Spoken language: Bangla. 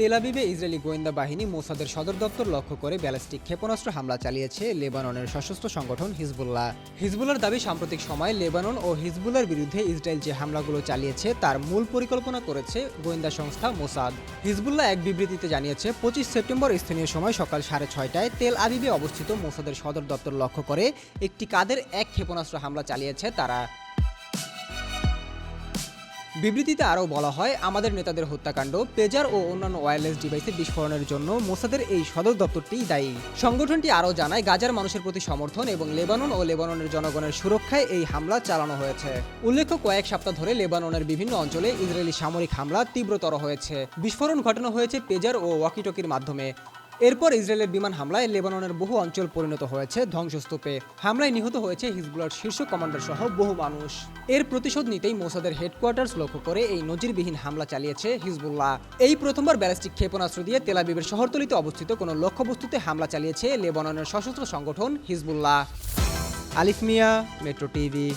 তেলাবিবে ইসরায়েলি গোয়েন্দা বাহিনী মোসাদের সদর দপ্তর লক্ষ্য করে ব্যালিস্টিক ক্ষেপণাস্ত্র হামলা চালিয়েছে লেবাননের সশস্ত্র সংগঠন হিজবুল্লাহ। হিজবুল্লার দাবি, সাম্প্রতিক সময়ে লেবানন ও হিজবুল্লার বিরুদ্ধে ইসরায়েল যে হামলাগুলো চালিয়েছে তার মূল পরিকল্পনা করেছে গোয়েন্দা সংস্থা মোসাদ। হিজবুল্লাহ এক বিবৃতিতে জানিয়েছে, পঁচিশ সেপ্টেম্বর স্থানীয় সময় সকাল সাড়ে ছয়টায় তেল আবিবে অবস্থিত মোসাদের সদর দপ্তর লক্ষ্য করে একটি কাদের এক ক্ষেপণাস্ত্র হামলা চালিয়েছে তারা। বিবৃতিতে আরও বলা হয়, আমাদের নেতাদের হত্যাকাণ্ড, পেজার ও অন্যান্য ওয়্যারলেস ডিভাইসে বিস্ফোরণের জন্য মোসাদের এই সদর দপ্তরটি দায়ী। সংগঠনটি আরও জানায়, গাজার মানুষের প্রতি সমর্থন এবং লেবানন ও লেবাননের জনগণের সুরক্ষায় এই হামলা চালানো হয়েছে। উল্লেখ্য, কয়েক সপ্তাহ ধরে লেবাননের বিভিন্ন অঞ্চলে ইসরায়েলি সামরিক হামলা তীব্রতর হয়েছে। বিস্ফোরণ ঘটানো হয়েছে পেজার ও ওয়াকিটকির মাধ্যমে। এরপর ইসরায়েলের বিমান হামলায় লেবাননের বহু অঞ্চল পরিণত হয়েছে, ধ্বংসস্তূপে। হামলায় নিহত হয়েছে হিজবুলার শীর্ষ কমান্ডার সহ বহু মানুষ। এর প্রতিশোধ নিতেই মোসাদের হেডকোয়ার্টার্স লক্ষ্য করে এই নজিরবিহীন হামলা চালিয়েছে হিজবুল্লাহ। এই প্রথমবার ব্যালিস্টিক ক্ষেপণাস্ত্র দিয়ে তেলাবিবের শহরতলিতে অবস্থিত কোনো লক্ষ্যবস্তুতে হামলা চালিয়েছে লেবাননের সশস্ত্র সংগঠন হিজবুল্লাহ। আলিফ মিয়া, মেট্রো টিভি।